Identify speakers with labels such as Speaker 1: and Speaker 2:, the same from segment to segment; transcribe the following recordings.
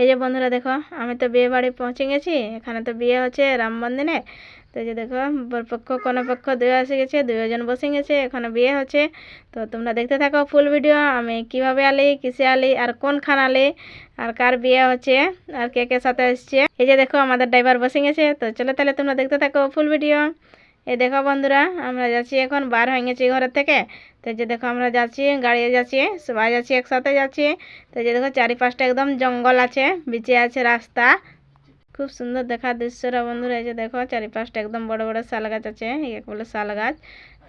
Speaker 1: এই যে বন্ধুরা দেখো, আমি তো বিয়ে বাড়ি পৌঁছে গেছি, এখানে তো বিয়ে হচ্ছে রাম মন্দিরে তো যে দেখো, বরপক্ষ পক্ষ দুই এসে গেছে দুজন বসে গেছে, এখানে বিয়ে হচ্ছে। তো তোমরা দেখতে থাকো ফুল ভিডিও, আমি কীভাবে আলি, কিসে আলি, আর কোন খান আলি, আর কার বিয়ে হচ্ছে, আর কে কে সাথে এসছে এই যে দেখো, আমাদের ড্রাইভার বসে গেছে, তো চলো তাহলে তোমরা দেখতে থাকো ফুল ভিডিও। এই দেখো বন্ধুরা, আমরা যাচ্ছি এখন বার হয়ে গেছি ঘরের থেকে। তো যে দেখো আমরা যাচ্ছি গাড়িতে যাচ্ছি, সবাই যাচ্ছি, একসাথে যাচ্ছি। তো যে দেখো চারিপাশটা একদম জঙ্গল আছে, বিচে আছে রাস্তা। খুব সুন্দর দেখার দৃশ্যটা বন্ধুরা, এই যে দেখো চারিপাশটা একদম বড় বড় শাল গাছ আছে এক বলে শাল গাছ।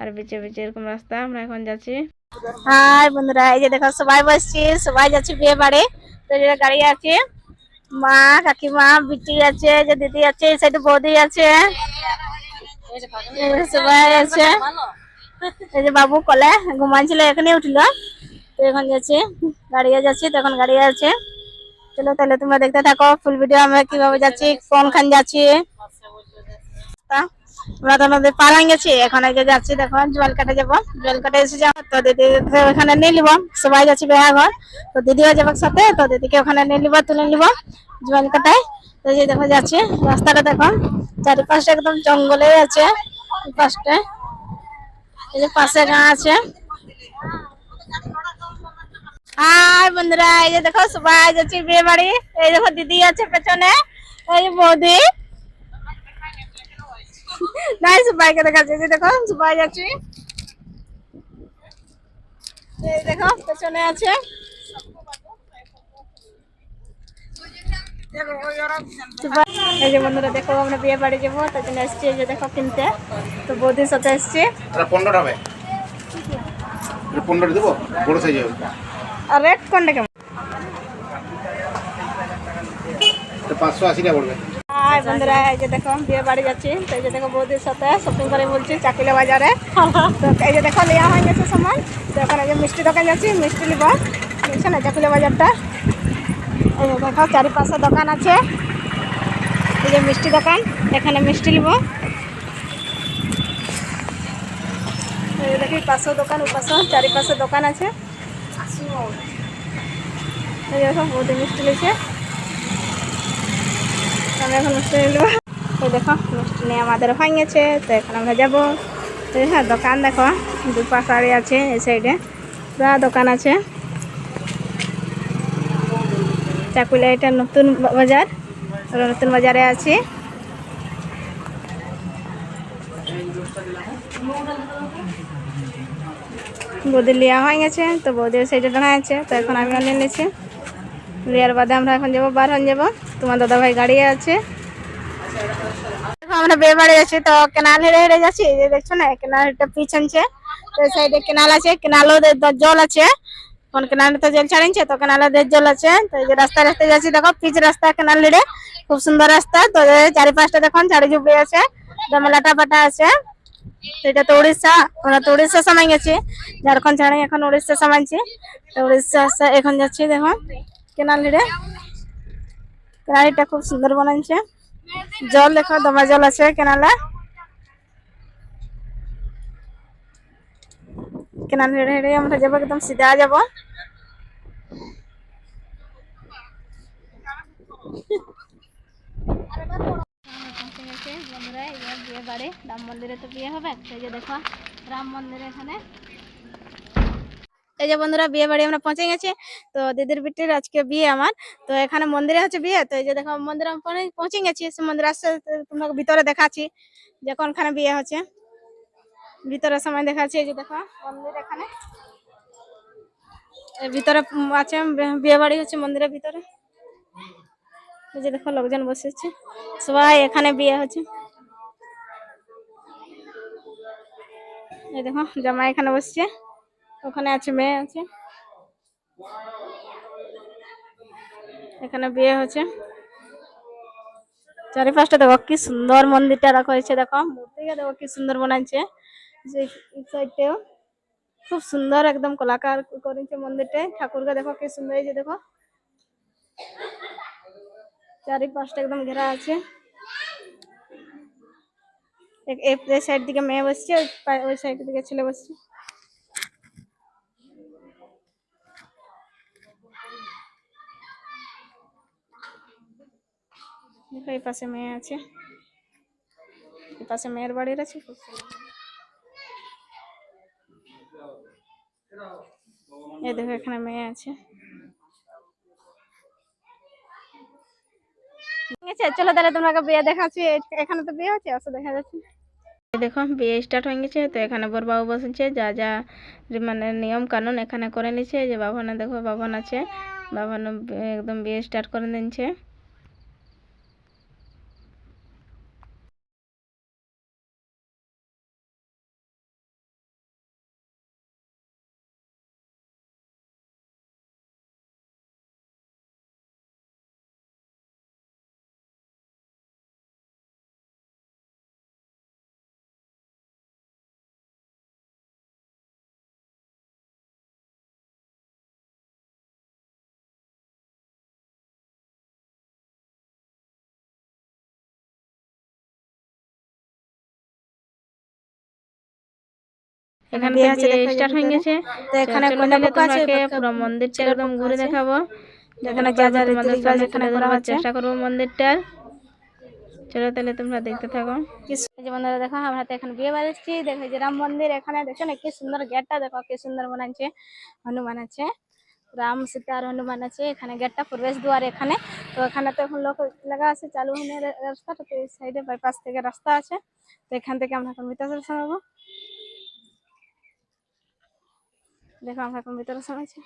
Speaker 1: আর বিচে বিচে এরকম রাস্তা, আমরা এখন যাচ্ছি। হাই বন্ধুরা, এই যে দেখো সবাই বসছি, সবাই যাচ্ছি বিয়ে বাড়ি। তো যে গাড়ি আছে, মা, কাকিমা, বিটি আছে যে দিদি আছে, এই সাইডে বৌদি আছে। বাবু কলে ঘুমাইছিল এখানে উঠল। তো এখন যাচ্ছি গাড়িয়ে যাচ্ছি তো এখন গাড়ি আছে চলো তাহলে তোমরা দেখতে থাকো ফুল ভিডিও আমরা কীভাবে যাচ্ছি কোনখান তা, আমরা তো গেছি এখন যে যাচ্ছি দেখো যাব। এসে যাব তো দিদি ওখানে নিয়ে নিবো সবাই যাচ্ছি বেহা ঘর তো দিদিও যাবে সাথে তো দিদিকে ওখানে নিয়ে নিবো তুলে নিবো জল কাটায় যে দেখো যাচ্ছি, রাস্তাটা দেখো, চারিপাশটা একদম জঙ্গলে আছে এই পাশটায় এই যে পাশে গা আছে। হাই বন্ধুরা, এই যে দেখো, সবাই যাচ্ছি বিয়ে বাড়ি। এই দেখো, দিদি আছে পেছনে, এই বৌদি। নাই, সবাইকে দেখাচ্ছি। যে দেখো, সবাই যাচ্ছি। এই দেখো, পেছনে আছে। এই যে বন্ধুরা দেখো আমরা বিয়ে বাড়ি যাব তার জন্য এসছি এই যে দেখো কিনতে। তো বৌদির সাথে এসছি।
Speaker 2: পনেরোটা হবে। পনেরোটা দেবো? বড় সাইজ হবে।
Speaker 1: আর রেট কোনটা কেমন?
Speaker 2: পাঁচশো আশি টাকা পড়বে।
Speaker 1: হাই বন্ধুরা এই যে দেখো বিয়ে বাড়ি যাচ্ছি। তো এই যে দেখো বৌদির সাথে শপিং করে বলছি চাকিলা বাজারে। তো এই যে দেখো লিয়া হয়ে গেছে সামান। তো এখন এই যে মিষ্টি দোকান যাচ্ছি মিষ্টি নিব। দেখছ না চাকিলা বাজারটা? দেখো, চারিপাশে দোকান আছে। এই যে মিষ্টি দোকান, এখানে মিষ্টি নিব। দেখি পাশে দোকান ওপাশে চারিপাশে দোকান আছে। এই দেখো, বৌদি মিষ্টি মিষ্টি দেখো, মিষ্টি নিয়ে আমাদের গেছে তো হ্যাঁ দোকান দেখো দুপা শাড়ি আছে, এই সাইডে। পুরা দোকান আছে। চাকুলিয়া এটা নতুন বাজার। আমরা নতুন বাজারে আছি। বৌদি লিয়া হয়ে গেছে, তো বৌদির সাইডে দাঁড়া আছে, তো এখন আমি নিয়ে নিয়েছি লিয়ার বাদে আমরা এখন যাব, বার হন যাব। তোমার দাদা ভাই গাড়ি আছে আমরা বিয়ে বাড়ি যাচ্ছি তো কেনাল হেরে হেরে যাচ্ছি যে দেখছ না, কেনালটা পিছনছে, তো সাইডে কেনাল আছে, কেনালও জল আছে। কোন কেনালে তো জল ছাড়িয়েছে, তো কেনালে দের জল আছে। তো এই যে রাস্তা রাস্তায় যাচ্ছি, দেখো পিচ রাস্তা কেনাল হেরে খুব সুন্দর রাস্তা। তো চারিপাশটা দেখুন চারি ঝুপড়ি আছে, দমে লাটা পাটা আছে। তো এটা তো উড়িষ্যা, আমরা তো উড়িষ্যা সময় গেছি ঝাড়খণ্ড ছাড়াই এখন উড়িষ্যা সমাইছি। তো উড়িষ্যা এখন যাচ্ছি দেখুন কেনাল হেরে কেনালিটা খুব সুন্দর বানাইছে। জল দেখো, দমা জল আছে কেনালে রাম মন্দিরে তো বিয়ে হবে সেই যে দেখো রাম মন্দিরে এখানে এই যে বন্ধুরা, বিয়ে বাড়ি আমরা পৌঁছে গেছি। তো দিদির বিটির আজকে বিয়ে আমার। তো এখানে মন্দিরে হচ্ছে বিয়ে। তো এই যে দেখো, মন্দিরে পৌঁছে- গেছি। সে মন্দির আসছে তোমাকে ভিতরে দেখাচ্ছি যে কোনখানে বিয়ে হচ্ছে। ভিতরে সময় দেখাচ্ছি, এই যে দেখো, মন্দির এখানে। ভিতরে আছে বিয়ে বাড়ি হচ্ছে মন্দিরের ভিতরে। এই যে দেখো, লোকজন বসেছে। সবাই এখানে বিয়ে হচ্ছে। এই দেখো, জামাই এখানে বসছে। ওখানে আছে, মেয়ে আছে। এখানে বিয়ে হচ্ছে। চারিপাশটা দেখো, কি সুন্দর মন্দিরটা রাখা হয়েছে, দেখো। মূর্তিটা দেখো, কি সুন্দর বানাইছে যে সাইডটাও খুব সুন্দর একদম কলাকার করেছে মন্দিরটা। ঠাকুরকে দেখো কি সুন্দর এই যে দেখো। চারিপাশটা একদম ঘেরা আছে। এই সাইড দিকে মেয়ে বসছে, ওই সাইড দিকে ছেলে বসছে। এই পাশে মেয়ে আছে। এই পাশে মেয়ের বাড়ির আছে, খুব সুন্দর। এই দেখো, এখানে মেয়ে আছে। ঠিক আছে চলো তাহলে তোমাকে বিয়ে দেখাচ্ছি। এখানে তো বিয়ে হচ্ছে? আসো দেখা যাচ্ছে। দেখো, বিয়ে স্টার্ট হয়ে গেছে, তো এখানে বর বাবু বসেছে, যা যা মানে নিয়ম কানুন এখানে করে নিচ্ছে যে বাবানে দেখো, বাবান আছে। বাবান একদম বিয়ে স্টার্ট করে দিচ্ছে এখানে স্টার্ট হয়ে গেছে।
Speaker 3: তো এখানে কন্যা
Speaker 1: তাহলে
Speaker 3: আছে,
Speaker 1: পুরো মন্দিরটা একদম ঘুরে দেখাবো।
Speaker 3: যেখানে যা যা
Speaker 1: তোমাদের সামনে
Speaker 3: এখানে
Speaker 1: তুলে
Speaker 3: হচ্ছে।
Speaker 1: চেষ্টা করব মন্দিরটার চলো তাহলে তোমরা দেখতে থাকো। যে বন্ধুরা দেখো আমরা তো এখন বিয়ে বাড়ি এসেছি। দেখো যে রাম মন্দির এখানে দেখো না কি সুন্দর গেটটা। দেখো কি সুন্দর বানাচ্ছে হনুমান আছে। রাম সীতা আর হনুমান আছে। এখানে গেটটা প্রবেশ দুয়ার এখানে। তো এখানে তো এখন লোক লাগা আছে চালু হয়ে রাস্তাটা তো এই সাইডে বাইপাস থেকে রাস্তা আছে। তো এখান থেকে আমরা এখন ভিতরে শোনাবো দেখো আমরা এখন ভিতরে শোনাচ্ছি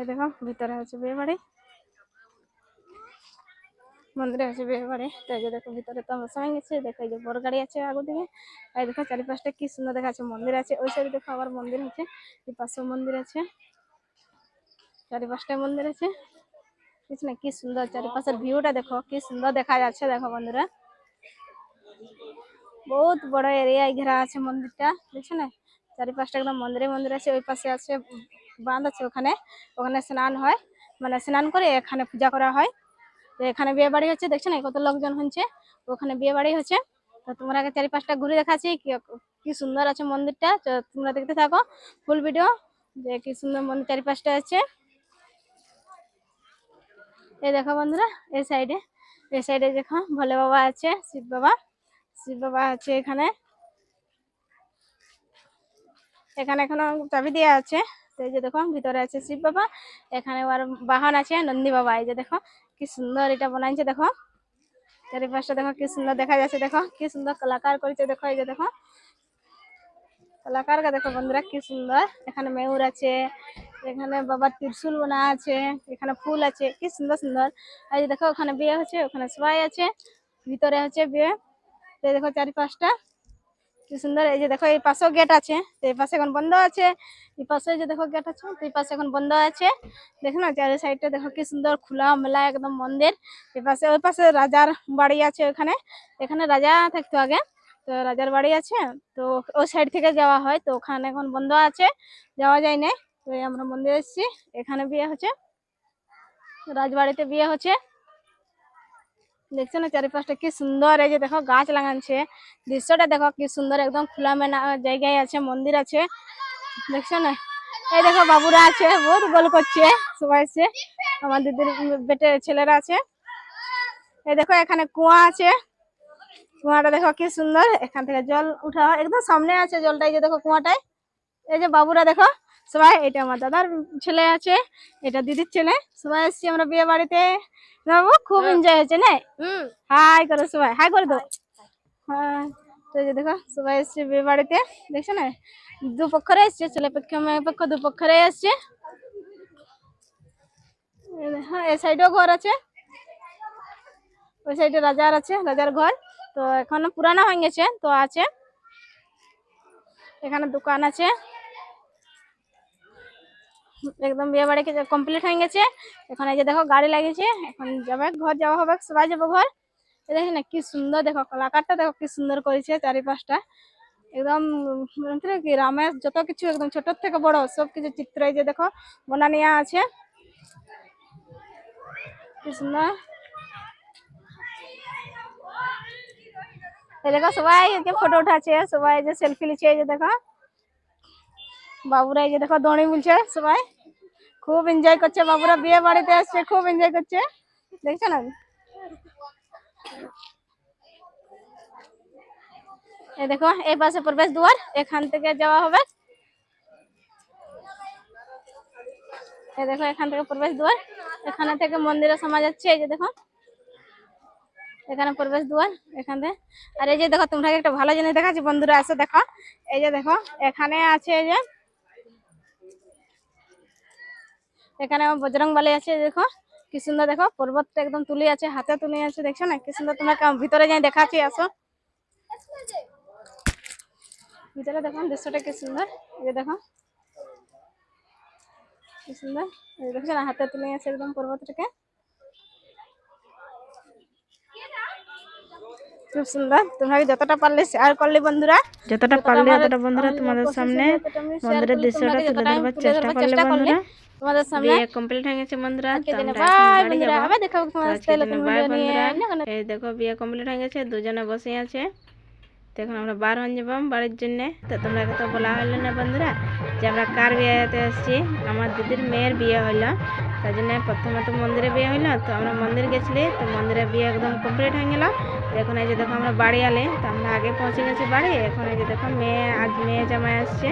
Speaker 1: এই দেখো, ভিতরে হচ্ছে বিয়ে বাড়ি মন্দিরে আছে বিয়ে বাড়ি তো এই যে দেখো, ভিতরে তো আমরা সবাই গেছি দেখো এই যে বড় গাড়ি আছে আগু দিকে। এই দেখো, চারিপাশটা কি সুন্দর দেখাচ্ছে মন্দির আছে। ওই সাইডে দেখো আবার মন্দির আছে। এই পাশেও মন্দির আছে। চারিপাশটায় মন্দির আছে। কিছু না কি সুন্দর চারিপাশের ভিউটা দেখো, কি সুন্দর দেখা যাচ্ছে দেখো বন্ধুরা। বহুত বড় এরিয়ায় ঘেরা আছে মন্দিরটা, দেখছ না? চারিপাশটা একদম মন্দিরে মন্দির আছে, ওই পাশে আছে, বাঁধ আছে ওখানে ওখানে স্নান হয়। মানে স্নান করে এখানে পূজা করা হয়। তো এখানে বিয়ে বাড়ি হচ্ছে, দেখছ না? কত লোকজন হচ্ছে, ওখানে বিয়ে বাড়ি হচ্ছে। তো তোমরা চারিপাশটা ঘুরে দেখাচ্ছি, কি কি সুন্দর আছে মন্দিরটা। তো তোমরা দেখতে থাকো ফুল ভিডিও যে কি সুন্দর মন্দির চারিপাশটা আছে। এই দেখো বন্ধুরা, এই সাইডে এই সাইডে দেখো, ভোলে বাবা আছে, শিব বাবা। শিব বাবা আছে এখানে। এখানে এখনও চাবি দেওয়া আছে। তো এই যে দেখো ভিতরে আছে শিব বাবা, এখানে আর বাহন আছে নন্দী বাবা। এই যে দেখো, কি সুন্দর এটা বানাইছে, দেখো। চারিপাশটা দেখো, কি সুন্দর দেখা যাচ্ছে, দেখো। কি সুন্দর কলাকার করেছে, দেখো, এই যে দেখো। কলাকারকে দেখো, বন্ধুরা, কি সুন্দর। এখানে ময়ূর আছে, এখানে বাবার ত্রিশূল বানা আছে, এখানে ফুল আছে, কি সুন্দর সুন্দর। আর দেখো, ওখানে বিয়ে হচ্ছে, ওখানে সবাই আছে, ভিতরে হচ্ছে বিয়ে। এই দেখো চারিপাশটা। কি সুন্দর, এই যে দেখো এই পাশেও গেট আছে, তো এই পাশে এখন বন্ধ আছে। এই পাশে যে দেখো গেট আছে, তো এই পাশে এখন বন্ধ আছে। দেখো না, চারি সাইডটা দেখো কি সুন্দর খোলা মেলা একদম মন্দির। এই পাশে, ওই পাশে রাজার বাড়ি আছে ওখানে। এখানে রাজা থাকতো আগে, তো রাজার বাড়ি আছে, তো ওই সাইড থেকে যাওয়া হয়, তো ওখানে এখন বন্ধ আছে। যাওয়া যায় না তো আমরা মন্দিরে এসেছি। এখানে বিয়ে হচ্ছে, রাজবাড়িতে বিয়ে হচ্ছে। দেখছ না চারিপাশটা কি সুন্দর? এই যে দেখো গাছ লাগানছে। দৃশ্যটা দেখো কি সুন্দর, একদম খোলা মেলা জায়গায় আছে, মন্দির আছে। দেখছ না? এই দেখো বাবুরা আছে, বহুত গোল করছে। সবাই আছে। আমার দিদির বেটে ছেলেরা আছে। এই দেখো এখানে কুয়া আছে। কুয়াটা দেখো কি সুন্দর। এখান থেকে জল উঠা একদম সামনে আছে জলটাই যে দেখো কুয়াটায়। এই যে বাবুরা দেখো সবাই এটা আমার দাদার ছেলে আছে এটা দিদির ছেলে। সবাই এসছি আমরা বিয়ে বাড়িতে। বাবু খুব এনজয় হয়েছে না? হাই করো সবাই হাই করে দাও। হ্যাঁ তো যে দেখো সবাই এসছে বিয়ে বাড়িতে। দেখছ না? দু পক্ষরে এসছে ছেলে পক্ষ মেয়ে পক্ষ দু পক্ষরে এসছে হ্যাঁ এই সাইডেও ঘর আছে। ওই সাইডে রাজার আছে রাজার ঘর। তো এখন পুরানো হয়ে গেছে তো আছে। এখানে দোকান আছে। একদম বিয়ে বাড়ি কমপ্লিট হয়ে গেছে। এখন এই যে দেখো গাড়ি লাগিয়েছে, এখন যাবে, ঘর যাওয়া হবে, সবাই যাব ঘর। দেখি না, কি সুন্দর দেখো, কলাকারটা দেখো কি সুন্দর করেছে চারিপাশটা। একদম কি, রামের যত কিছু একদম ছোট থেকে বড়, সব কিছু চিত্র এই যে দেখো বনানিয়া আছে। কি সুন্দর। দেখো সবাই ফটো উঠাচ্ছে, সবাই যে সেলফি লিচ্ছে এই যে দেখো। বাবুরা এই যে দেখো দড়ি মিলছে সবাই। খুব এনজয় করছে বাবুরা, বিয়ে বাড়িতে আসছে খুব এনজয় করছে। দেখছ না? এই দেখো, এই পাশে প্রবেশ দুয়ার, এখান থেকে যাওয়া হবে। এই দেখো, এখান থেকে প্রবেশ দুয়ার। এখানে থেকে মন্দিরে সমা যাচ্ছে, এই যে দেখো। এখানে প্রবেশ দুয়ার, এখানে আর এই যে দেখো, তোমরা একটা ভালো জিনিস দেখাচ্ছি, বন্ধুরা আসো দেখো। এই যে দেখো, এখানে আছে এই যে এখানে বজরং বালি আছে, দেখো। কি সুন্দর, দেখো পর্বতটা একদম তুলে আছে, হাতে তুলে আছে, দেখছ না? কি সুন্দর তোমার ভিতরে যাই দেখাচ্ছি, আসো। ভিতরে দেখো, দৃশ্যটা কি সুন্দর? এই দেখো। কি সুন্দর? দেখছ না, হাতে তুলে আছে একদম পর্বতটাকে। খুব সুন্দর। তোমরা যতটা পারলে শেয়ার করলে বন্ধুরা?
Speaker 3: যতটা পারলে ততটা বন্ধুরা তোমাদের সামনে
Speaker 1: যতটা
Speaker 3: মন্দিরের দৃশ্যটা তুলে ধরবার চেষ্টা করলে বন্ধুরা
Speaker 1: তোমাদের সামনে
Speaker 3: বিয়ে কমপ্লিট হয়ে গেছে বন্ধুরা
Speaker 1: বাই বন্ধুরা আবার দেখাবো
Speaker 3: তো
Speaker 1: তোমাদের সাথে নতুন ভিডিও নিয়ে।
Speaker 3: এই দেখো বিয়ে কমপ্লিট হয়ে গেছে দুজনে বসে আছে। তো আমরা বার হয়ে যাব বাড়ির জন্য। তো তোমরা তো বলা হলো না বন্ধুরা যে আমরা কার বিয়েতে এসেছি? আমার দিদির মেয়ের বিয়ে হলো। তার জন্য প্রথমে তো মন্দিরে বিয়ে হলো তো আমরা মন্দির গেছিলি, তো মন্দিরে বিয়ে একদম কমপ্লিট হয়ে গেল। এখন এই যে দেখো আমরা বাড়ি আলে তো আমরা আগে পৌঁছে গেছি বাড়ি, এখন এই যে দেখো মেয়ে আজ মেয়ে জামাই আসছে,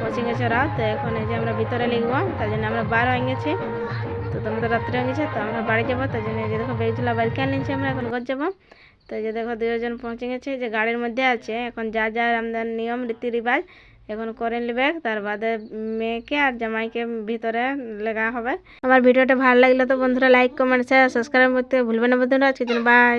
Speaker 3: পৌঁছে গেছে ওরা তো এখন এই যে আমরা ভিতরে লিখব তার জন্য আমরা বার হয়ে গেছি। তো তোমরা তো রাত্রে হয়ে গেছে, তো আমরা বাড়ি যাব তার জন্য এই যে দেখো বেগগুলা বাড়ি কেন নিচ্ছি আমরা, এখন ঘর যাব। তো এই যে দেখো দুজন পৌঁছে গেছে যে গাড়ির মধ্যে আছে, এখন যা যা আমাদের নিয়ম রীতি রিবাজ এখন করে নেবে, তার বাদে মেয়েকে আর জামাইকে ভিতরে লেগা হবে। আমার ভিডিওটা ভালো লাগলে তো বন্ধুরা লাইক কমেন্ট শেয়ার সাবস্ক্রাইব করতে ভুলবে না বন্ধুরা। আজকের জন্য বাই